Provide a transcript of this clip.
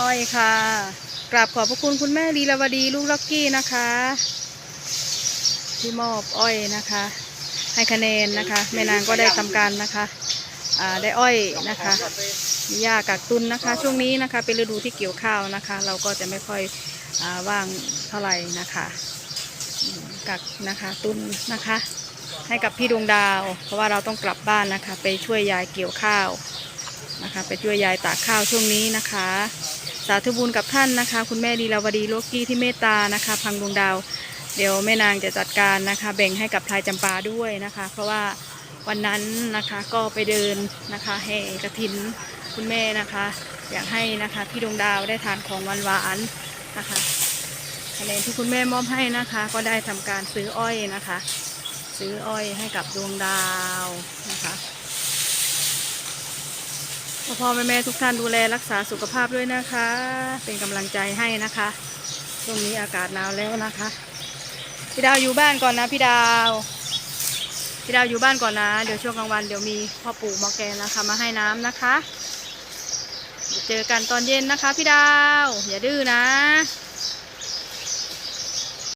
อ้อยค่ะ กราบขอบพระคุณคุณแม่ลีลาวดีลูกลักกี้นะคะ ที่มอบอ้อยนะคะ ให้คะแนนนะคะแม่นางก็ได้ทำการนะคะอ่าได้อ้อยนะคะมีหญ้ากักตุนนะคะ ช่วงนี้นะคะ เป็นฤดูที่เกี่ยวข้าวนะคะ เราก็จะไม่ค่อยอาว่างเท่าไหร่นะคะกักนะคะตุนนะคะ ให้กับพี่ดวงดาว เพราะว่าเราต้องกลับบ้านนะคะ ไปช่วยยายเกี่ยวข้าว นะคะ ไปช่วยยายตากข้าวช่วงนี้นะคะ สาธุบุญกับท่านนะคะ คุณแม่ดีลาวดีโลกี้ที่เมตตานะคะ พังดวงดาว เดี๋ยวแม่นางจะจัดการนะคะ แบ่งให้กับพลายจำปาด้วยนะคะ เพราะว่าวันนั้นนะคะก็ไปเดินนะคะแห่กระถินคุณแม่นะคะ อยากให้นะคะพี่ดวงดาวได้ทานของหวานหวานนะคะคะแนนที่คุณแม่มอบให้นะคะ ก็ได้ทำการซื้ออ้อยนะคะ ซื้ออ้อยให้กับดวงดาวนะคะ พ่อแม่ทุกท่านดูแลรักษาสุขภาพด้วยนะคะ เป็นกำลังใจให้นะคะช่วงนี้อากาศหนาวแล้วนะคะ พี่ดาวอยู่บ้านก่อนนะพี่ดาวพี่ดาวอยู่บ้านก่อนนะ เดี๋ยวช่วงกลางวันเดี๋ยวมีพ่อปู่มอแกนนะคะมาให้น้ำนะคะ เจอกันตอนเย็นนะคะ พี่ดาว อย่าดื้อนะ